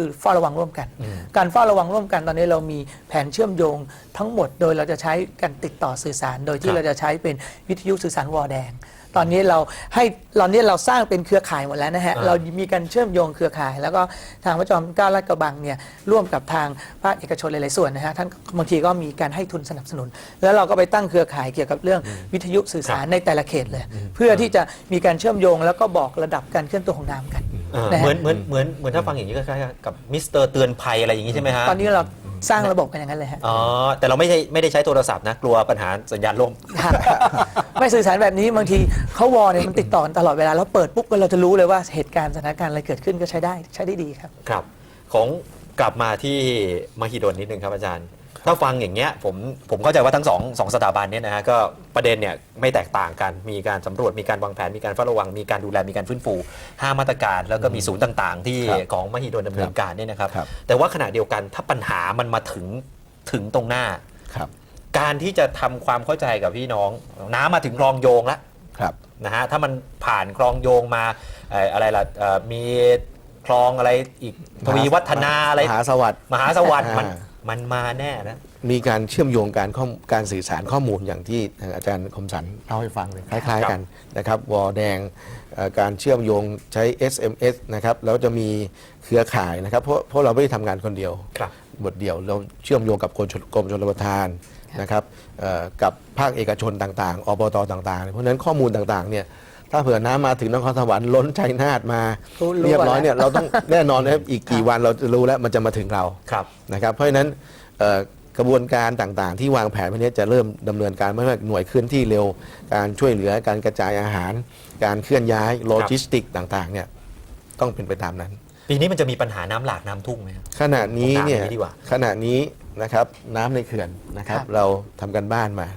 คือเฝ้าระวังร่วมกัน การเฝ้าระวังร่วมกันตอนนี้เรามีแผนเชื่อมโยงทั้งหมด โดยเราจะใช้การติดต่อสื่อสาร โดยครัที่บเราจะใช้เป็นวิทยุสื่อสารวอลแดง ตอนนี้เราให้ตอนนี้เราสร้างเป็นเครือข่ายหมดแล้วนะฮะ อ่า เรามีการเชื่อมโยงเครือข่าย แล้วก็ทางพระจอมเกล้าลาดกระบังเนี่ยร่วมกับทางภาคเอกชนหลายๆส่วนนะฮะท่านบางทีก็มีการให้ทุนสนับสนุน แล้วเราก็ไปตั้งเครือข่ายเกี่ยวกับเรื่องวิทยุสื่อสารในแต่ละเขตเลย เพื่อที่จะมีการเชื่อมโยงแล้วก็บอกระดับการเคลื่อนตัวของน้ำกันเออนะฮะเหมือนเหมือนเหมือนเหมือนถ้าฟังอย่างนี้ก็คล้ายๆกับมิสเตอร์เตือนภัยอะไรอย่างนี้ใช่ไหมฮะ ตอนนี้เรา สร้างระบบกันอย่างนั้นเลยฮะอ๋อ แต่เราไม่ใช่ไม่ได้ใช้โทรศัพท์นะ กลัวปัญหาสัญญาณล่มครับไม่สื่อสารแบบนี้บางทีเขาวอลเนี่ยมันติดต่อกันตลอดเวลาแล้วเปิดปุ๊บก็เราจะรู้เลยว่าเหตุการณ์สถานการณ์อะไรเกิดขึ้นก็ใช้ได้ใช้ได้ดีครับ ครับ ของกลับมาที่มหิดลนิดนึงครับอาจารย์ ถ้าฟังอย่างเงี้ยผมผมเข้าใจว่าทั้งสองสองสถาบันเนี่ยนะฮะก็ประเด็นเนี่ยไม่แตกต่างกันมีการสำรวจมีการวางแผนมีการเฝ้าระวังมีการดูแลมีการฟื้นฟูห้ามาตรการ แล้วก็มีศูนย์ต่างๆ ที่ครับของมหิดลดำเนินการเนี่ยนะครับ ครับ แต่ว่าขณะเดียวกันถ้าปัญหามันมาถึงถึงตรงหน้า ครับการที่จะทำความเข้าใจกับพี่น้อง น้ำมาถึงคลองโยงแล้ว ครับ นะฮะถ้ามันผ่านคลองโยงมาเอ่ออะไรล่ะเอ่อมีคลองอะไรอีกทวีวัฒนาอะไรมหาสวัสดิ์ มหาสวัสดิ์มันอ่า มันมาแน่นะ มีการเชื่อมโยงการข้อมการสื่อสารข้อมูลอย่างที่ทางอาจารย์คมสันเล่าให้ฟังเลยคล้ายครับๆกันนะครับวอลแดงเอ่อการเชื่อมโยงใช้ SMS นะครับแล้วจะมีเครือข่ายนะครับ เพราะเพราะเราไม่ได้ทำงานคนเดียว ครับ บทเดียวเราเชื่อมโยงกับกรมชลกรมชลประทานนะครับเอ่อกับภาคเอกชนต่างๆ อบตต่างๆ เพราะฉะนั้นข้อมูลต่างๆเนี่ย ถ้าเผื่อน้ำมาถึงนครสวรรค์ล้นชัยนาทมารู้รู้เรียบร้อยแล้วเนี่ยเราต้องแน่นอนนะครับอีกกี่วันเราจะรู้แล้วมันจะมาถึงเราครับนะครับ เพราะฉะนั้นเอ่อกระบวนการต่างๆ ที่วางแผนไว้เนี้จะเริ่มดำเนินการไม่ว่าหน่วยเคลื่อนที่เร็ว การช่วยเหลือการกระจายอาหาร การเคลื่อนย้ายโลจิสติกต่างๆเนี่ยต้องเป็นไปตามนั้น ปีนี้มันจะมีปัญหาน้ำหลากน้ำทุ่งไหมครับขณะนี้เนี่ยผมถามอย่างนี้ดีกว่าขณะนี้นะครับน้ำในเขื่อนนะครับครับเราทำกันบ้านมา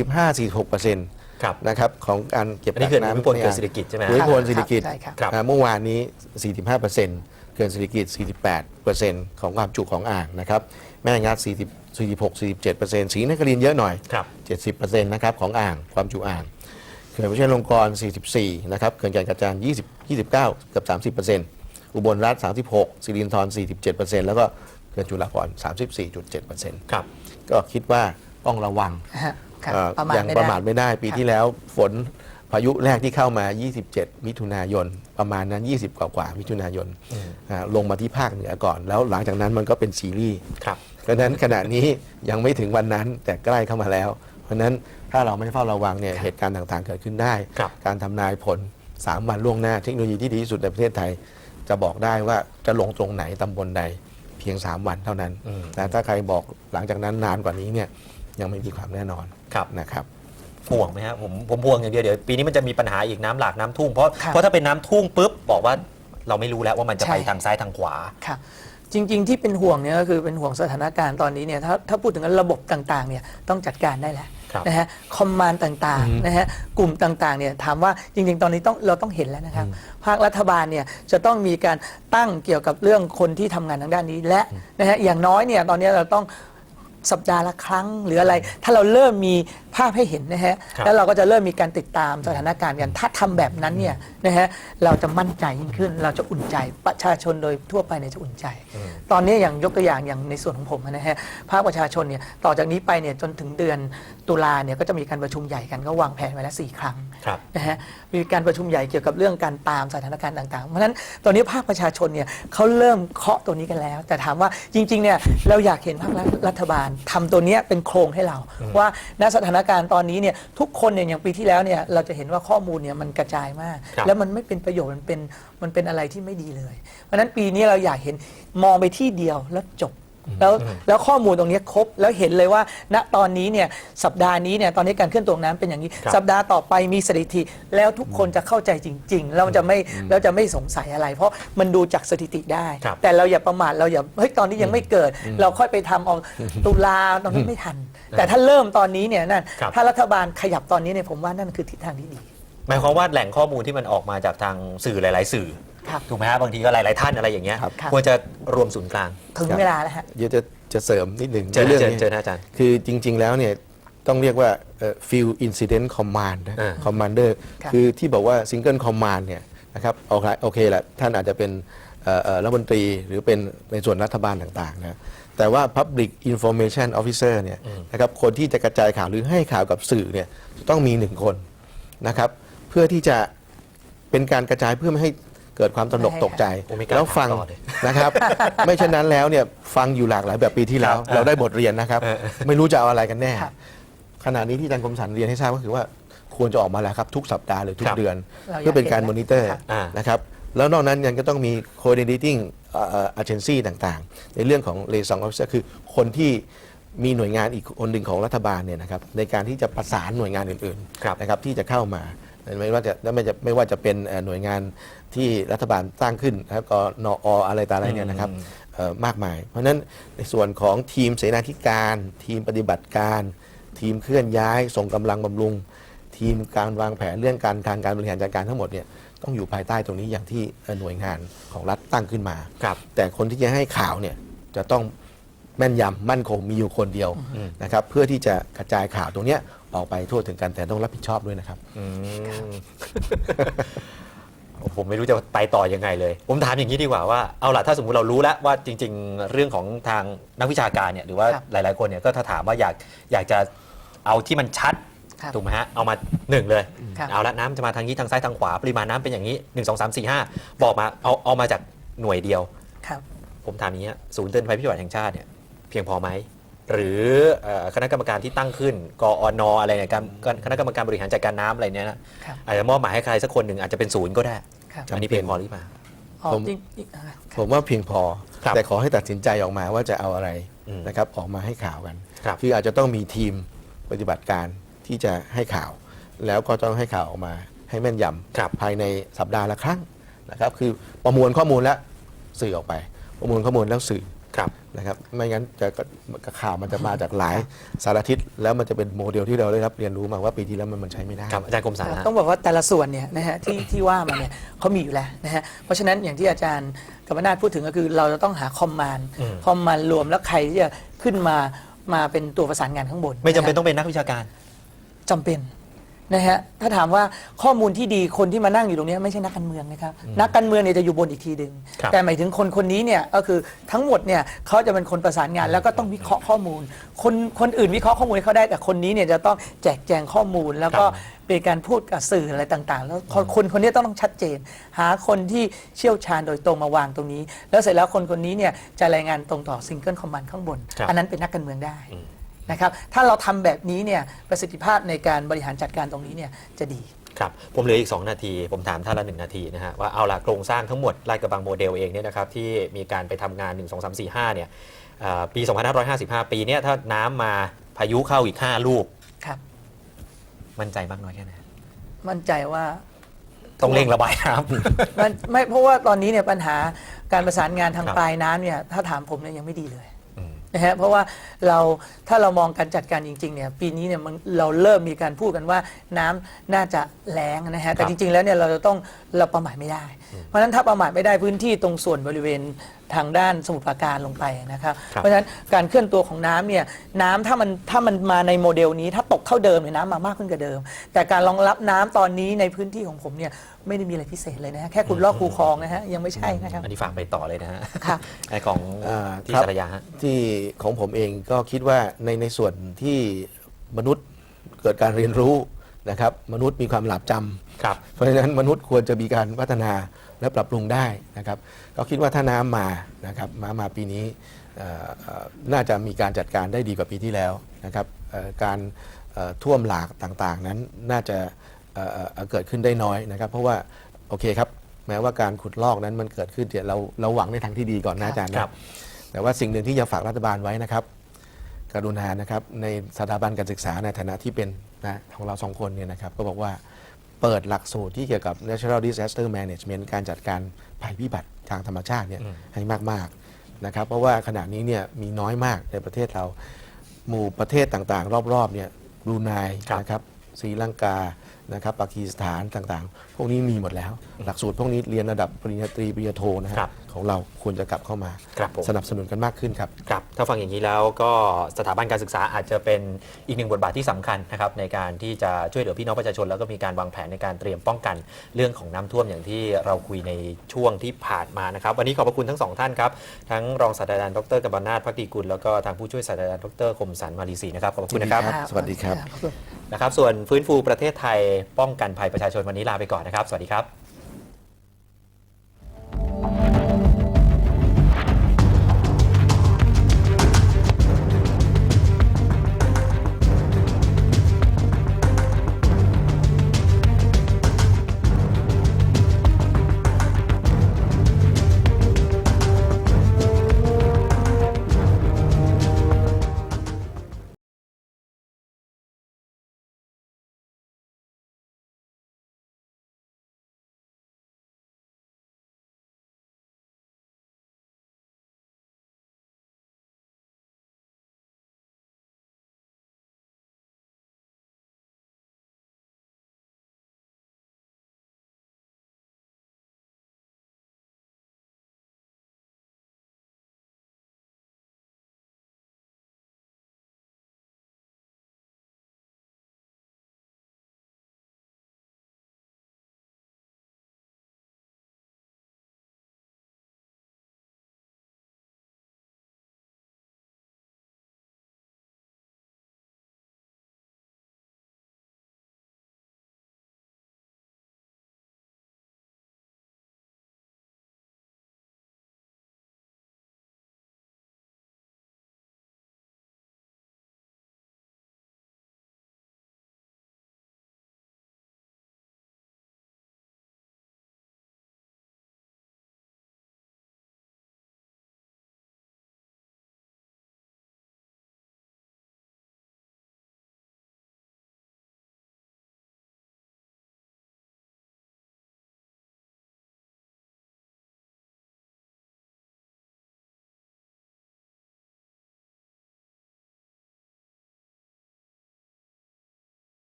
45-46เปอร์เซ็นต์ ครับนะครับของการเก็บอันนี้เขื่อนกักภูมิพลเขื่อนศิริกิติ์ใช่ไหมภูมิฮะพลศิริกิติ์ใช่ครับครับ อ่าเมื่อวานนี้ 45เปอร์เซ็นต์เขื่อนศิริกิติ์48เปอร์เซ็นต์ของความจุของอ่างนะครับแม่งัด40 46 47เปอร์เซ็นต์ศรีนครินทร์เยอะหน่อย ครับ 70%นะครับของอ่างความจุอ่างเขื่อนวชิรลงกรณ์44นะครับเขื่อนแก่งกระจาน20 29เกือบ30%อุบลรัฐ36สิรินธร47%แล้วก็เขื่อนจุฬาภรณ์34.7%ครับ ก็คิดว่าต้องระวัง ฮะ ครับเอ่อประมาทยังไม่ประได้มาทไม่ได้ปีครับที่แล้วฝนพายุแรกที่เข้ามา 27 มิถุนายน ประมาณนั้น 20 กว่ากว่ามิถุนายนอ่าลงมาที่ภาคเหนือก่อน แล้วหลังจากนั้นมันก็เป็นซีรีส์ ครับ เพราะฉะนั้นขณะนี้ยังไม่ถึงวันนั้นแต่ใกล้เข้ามาแล้ว เพราะฉะนั้นถ้าเราไม่เฝ้าระวังเนี่ยเหตุการณ์ต่างๆ เกิดขึ้นได้ ครับ การทำนายผล 3 วันล่วงหน้าเทคโนโลยีที่ดีที่สุดในประเทศไทย จะบอกได้ว่าจะลงตรงไหนตำบลใดเพียง 3 วันเท่านั้นอืมแต่ถ้าใครบอกหลังจากนั้นนานกว่านี้เนี่ยยังไม่มีความแน่นอน ครับ นะครับ ห่วงไหมครับผมผมห่วงอย่างเดียวเดี๋ยวปีนี้มันจะมีปัญหาอีกน้ำหลากน้ำทุ่งเพราะครับเพราะถ้าเป็นน้ำทุ่งปุ๊บบอกว่าเราไม่รู้แล้วว่ามันจะใช่ ไปทางซ้ายทางขวาครับจริง ๆ ที่เป็นห่วงเนี่ยก็คือเป็นห่วงสถานการณ์ตอนนี้เนี่ยถ้าถ้าพูดถึงระบบต่างๆเนี่ยต้องจัดการได้แล้วครับนะฮะคอมมานด์ต่างๆนะฮะกลุ่มต่างๆเนี่ยถามว่าจริง ๆ ตอนนี้ต้องเราต้องเห็นแล้วนะครับ ภาครัฐบาลเนี่ยจะต้องมีการตั้งเกี่ยวกับเรื่องคนที่ทำงานทางด้านนี้และนะฮะอย่างน้อยเนี่ยตอนนี้เราต้อง สัปดาห์ละครั้งหรืออะไร ถ้าเราเริ่มมีภาพให้เห็นนะฮะครับแล้วเราก็จะเริ่มมีการติดตามสถานการณ์กัน ถ้าทำแบบนั้นเนี่ยนะฮะเราจะมั่นใจยิ่งขึ้น เราจะอุ่นใจประชาชนโดยทั่วไปเนี่ยจะอุ่นใจ ตอนนี้อย่างยกตัวอย่างอย่างในส่วนของผมนะฮะภาคประชาชนเนี่ยต่อจากนี้ไปเนี่ยจนถึงเดือนตุลาเนี่ยก็จะมีการประชุมใหญ่กันก็วางแผนไว้แล้วสี่ครั้ง ครับ นะฮะมีการประชุมใหญ่เกี่ยวกับเรื่องการตามสถานการณ์ต่างๆ เพราะฉะนั้นตอนนี้ภาคประชาชนเนี่ยเขาเริ่มเคาะตัวนี้กันแล้ว แต่ถามว่าจริงๆเนี่ยเราอยากเห็นภาครัฐบาลทำตัวเนี้ยเป็นโครงให้เรา ว่าณสถานการณ์ตอนนี้เนี่ยทุกคนเนี่ยอย่างปีที่แล้วเนี่ยเราจะเห็นว่าข้อมูลเนี่ยมันกระจายมาก ครับ แล้วมันไม่เป็นประโยชน์มันเป็นมันเป็นอะไรที่ไม่ดีเลย เพราะฉะนั้นปีนี้เราอยากเห็นมองไปที่เดียวแล้วจบ แล้วแล้วข้อมูลตรงนี้ครบแล้วเห็นเลยว่า ณตอนนี้เนี่ยสัปดาห์นี้เนี่ยตอนนี้การเคลื่อนตัวของน้ำเป็นอย่างนี้ ครับสัปดาห์ต่อไปมีสถิติ แล้วทุกคนจะเข้าใจจริง ๆ เราจะไม่เราจะไม่สงสัยอะไร เพราะมันดูจากสถิติได้ ครับแต่เราอย่าประมาทเราอย่าเฮ้ยตอนนี้ยังไม่เกิด เราค่อยไปทำเอาตุลาตอนนั้นไม่ทัน แต่ถ้าเริ่มตอนนี้เนี่ยนั่นครับ ถ้ารัฐบาลขยับตอนนี้เนี่ยผมว่านั่นคือทิศทางที่ดี หมายความว่าแหล่งข้อมูลที่มันออกมาจากทางสื่อหลาย ๆ สื่อครับ ถูกไหมฮะบางทีก็หลาย ๆ ท่านอะไรอย่างเงี้ยครับครับควรจะรวมศูนย์กลาง ถึงครับเวลาแล้วฮะ เดี๋ยวจะจะเสริมนิดหนึ่งเจอในเรื่องเจอนี้เจอนะอาจารย์คือจริง ๆ แล้วเนี่ยต้องเรียกว่าเอ่อ field incident command นะ อ่า commander ครับคือที่บอกว่า single command เนี่ยนะครับโอเคโอเคแหละท่านอาจจะเป็นเอ่อเอ่อรัฐมนตรีหรือเป็นในส่วนรัฐบาลต่างๆนะแต่ว่า Public Information Officer เนี่ยนะครับคนที่จะกระจายข่าวหรือให้ข่าวกับสื่อเนี่ยจะต้องมีหนึ่งคนนะครับเพื่อที่จะ เป็นการกระจายเพื่อไม่ให้ เกิดความตระหนกตกใจ โอ้มีการแล้วฟังถามต่อด้วยนะครับ ไม่เช่นนั้นแล้วเนี่ยฟังอยู่หลากหลายแบบปีที่แล้ว ครับเราได้บทเรียนนะครับ เออ ไม่รู้จะเอาอะไรกันแน่ ครับ ขณะนี้ที่อาจารย์คมสันเรียนให้ทราบก็คือว่าควรจะออกมาแล้วครับ ทุกสัปดาห์หรือทุคกรับเดือน เราอยากเพื่อเป็นการเห็นมอนิเตอร์ครับอ่านะครับ แล้วนอกนั้นยังก็ต้องมี coordinating เอ่อ agency ต่างๆ ในเรื่องของ liaison officer คือคนที่มีหน่วยงานอีกคนหนึ่งของรัฐบาลเนี่ยนะครับในการที่จะประสานหน่วยงานอื่นครับ ๆนะครับที่จะเข้ามาไม่ว่าจะไม่จะไม่ว่าจะเป็นเอ่อหน่วยงาน ที่รัฐบาลตั้งขึ้นนะครับก็นออะไรต่างๆเนี่ยนะครับเอ่อมากมาย เพราะฉะนั้นในส่วนของทีมเสนาธิการ ทีมปฏิบัติการ ทีมเคลื่อนย้าย ส่งกำลังบำรุง ทีมการวางแผนเรื่องการทางการบริหารจัดการทั้งหมดเนี่ยต้องอยู่ภายใต้ตรงนี้อย่างที่เอ่อหน่วยงานของรัฐตั้งขึ้นมาครับแต่คนที่จะให้ข่าวเนี่ยจะต้องแม่นยำมั่นคงมีอยู่คนเดียวนะครับเพื่อที่จะกระจายข่าวตรงเนี้ยออกไปทั่วถึงกันแต่ต้องรับผิดชอบด้วยนะครับอืม ผมไม่รู้จะไปต่อยังไงเลย ผมถามอย่างนี้ดีกว่าว่าเอาล่ะถ้าสมมติเรารู้แล้วว่าจริง ๆ เรื่องของทางนักวิชาการเนี่ยหรือว่าครับหลาย ๆ คนเนี่ยก็ถ้าถามว่าอยากอยากจะเอาที่มันชัดครับถูกไหมฮะเอามาหนึ่งเลยครับเอาละน้ำจะมาทางนี้ทางซ้ายทางขวาปริมาณน้ำเป็นอย่างนี้1 2 3 4 5บอกมาเอาเอามาจากหน่วยเดียวครับผมถามอย่างนี้ฮะศูนย์เตือนภัยพิบัติแห่งชาติเนี่ยเพียงพอไหมหรือเอ่อคณะกรรมการที่ตั้งขึ้น กอนอะไรเนี่ยการคณะกรรมการบริหารจัดการน้ำอะไรเนี่ยนะครับอาจจะมอบหมายให้ใครสักคนหนึ่งอาจจะเป็นศูนย์ก็ได้ ครับอันนี้เพียงพอหรือเปล่า อ๋อผม จริงจริงอ่าผมว่าเพียงพอ ครับแต่ขอให้ตัดสินใจออกมาว่าจะเอาอะไรอืมนะครับออกมาให้ข่าวกันครับออาจจะต้องมีทีมปฏิบัติการที่จะให้ข่าว แล้วก็ต้องให้ข่าวออกมาให้แม่นยครับำภายในสัปดาห์ละครั้งนะครับ คือประมวลข้อมูลแล้วสื่อออกไป ประมวลข้อมูลแล้วสื่อ ครับนะครับไม่งั้นจะก็ข่าวมันจะมาจากหลายสารทิศแล้วมันจะเป็นโมเดลที่เราได้รับเรียนรู้มาว่าปีที่แล้วมันมันใช้ไม่ได้ครับอาจารย์กรมสารฮะต้องบอกว่าแต่ละส่วนเนี่ยนะฮะที่ที่ว่ามาเนี่ยเขามีอยู่แล้วนะฮะเพราะฉะนั้นอย่างที่อาจารย์กรรมนาถพูดถึงก็คือเราจะต้องหาคอมมานด์อืมคอมมานด์รวมแล้วใครที่จะขึ้นมามาเป็นตัวประสานงานข้างบน ไม่จำเป็นนะฮะต้องเป็นนักวิชาการจำเป็น นะฮะถ้าถามว่าข้อมูลที่ดีคนที่มานั่งอยู่ตรงเนี้ยไม่ใช่นักการเมืองนะครับนักการเมืองเนี่ยจะอยู่บนอีกทีหนึ่งครับแต่หมายถึงคนคนนี้เนี่ยก็คือทั้งหมดเนี่ยเขาจะเป็นคนประสานงาน แล้วก็ต้องวิเคราะห์ข้อมูล คนคนอื่นวิเคราะห์ข้อมูลให้เขาได้แต่คนนี้เนี่ยจะต้องแจกแจงข้อมูล แล้วก็เป็นการพูดกับสื่ออะไรต่างๆ แล้วคนคนคนนี้ต้องต้องชัดเจน หาคนที่เชี่ยวชาญโดยตรงมาวางตรงนี้ แล้วเสร็จแล้วคนคนนี้เนี่ยจะรายงานตรงต่อซิงเกิลคอมมานด์ข้างบน ครับ อันนั้นเป็นนักการเมืองได้ นะครับถ้าเราทำแบบนี้เนี่ยประสิทธิภาพในการบริหารจัดการตรงนี้เนี่ยจะดี ครับ ผมเหลืออีก 2 นาที ผมถามท่านละ 1 นาทีนะฮะว่าเอาละโครงสร้างทั้งหมดลาดกระบังโมเดลเองเนี่ยนะครับที่มีการไปทำงาน 1 2 3 4 5เนี่ยเอ่อปี 2555 ปีเนี้ยถ้าน้ำมาพายุเข้าอีก 5 ลูก ครับ มั่นใจมากน้อยแค่ไหนมั่นใจว่าต้องเร่งระบายน้มันไม่เพราะว่าตอนนี้เนี่ยปัญหาการประสานงานทางครับ ปลายน้ำเนี่ยถ้าถามผมเนี่ยยังไม่ดีเลยอืม นะฮะเพราะว่าเราถ้าเรามองการจัดการจริงๆเนี่ยปีนี้เนี่ยมันเราเริ่มมีการพูดกันว่าน้ำน่าจะแล้งนะฮะแต่ครับจริงๆแล้วเนี่ยเราจะต้องเราประมาทไม่ได้ เพราะฉะนั้นถ้าประมาทไม่ได้พื้นที่ตรงส่วนบริเวณ ทางด้านสมุทรปราการลงไปนะครับครับเพราะฉะนั้นการเคลื่อนตัวของน้ำเนี่ยน้ำถ้ามันถ้ามันมาในโมเดลนี้ถ้าตกเท่าเดิมเนี่ยน้ำมามากขึ้นกว่าเดิม แต่การรองรับน้ำตอนนี้ในพื้นที่ของผมเนี่ยไม่ได้มีอะไรพิเศษเลยนะฮะแค่คุณลอกคูคลองนะฮะยังไม่ใช่นะครับอันนี้ฝากไปต่อเลยนะฮะครับไอของอ่าที่ครับสารยาฮะ ที่ของผมเองก็คิดว่าในในส่วนที่มนุษย์เกิดการเรียนรู้นะครับ มนุษย์มีความหลาบจำ ครับ เพราะฉะนั้นมนุษย์ควรจะมีการพัฒนาและปรับปรุงได้นะครับ ก็คิดว่าถ้าน้ำมานะครับมามาปีนี้เอ่อเอ่อน่าจะมีการจัดการได้ดีกว่าปีที่แล้วนะครับเอ่อการเอ่อท่วมหลากต่างๆ นั้นน่าจะเอ่อเอ่อเกิดขึ้นได้น้อยนะครับ เพราะว่าโอเคครับแม้ว่าการขุดลอกนั้นมันเกิดขึ้นเนี่ยเราเราหวังในทางที่ดีก่อนนะอาจารย์นะครับแต่ว่าสิ่งหนึ่งที่จะฝากรัฐบาลไว้นะครับกรุณานะครับในสถาบันการศึกษาในฐานะที่เป็นนะของเราสองคนเนี่ยนะครับก็บอกว่า เปิดหลักสูตรที่เกี่ยวกับ Natural Disaster Management การจัดการภัยพิบัติทางธรรมชาติเนี่ยอืมให้มากๆนะครับ เพราะว่าขณะนี้เนี่ยมีน้อยมากในประเทศเรา หมู่ประเทศต่างๆ รอบๆเนี่ยบรูไนครับนะครับศรีลังกานะครับปากีสถานต่างๆพวกนี้มีหมดแล้ว หลักสูตรพวกนี้เรียนระดับปริญญาตรีปริญญาโทนะฮะครับของเราควรจะกลับเข้ามา ครับผม สนับสนุนกันมากขึ้นครับ ครับ ถ้าฟังอย่างนี้แล้วก็สถาบันการศึกษาอาจจะเป็นอีกหนึ่งบทบาทที่สำคัญนะครับในการที่จะช่วยเหลือพี่น้องประชาชน แล้วก็มีการวางแผนในการเตรียมป้องกันเรื่องของน้ำท่วมอย่างที่เราคุยในช่วงที่ผ่านมานะครับ วันนี้ขอบพระคุณทั้งสองท่านครับ ทั้งรองศาสตราจารย์ดรกบนาถพักดีกุลแล้วก็ทางผู้ช่วยศาสตราจารย์ดรคมสันมาลีศรีนะครับขอบพระคุณนะครับสวัสดีครับนะครับ ส่วนฟื้นฟูประเทศไทยป้องกันภัยประชาชนวันนี้ลาไปก่อนนะครับ สวัสดีครับ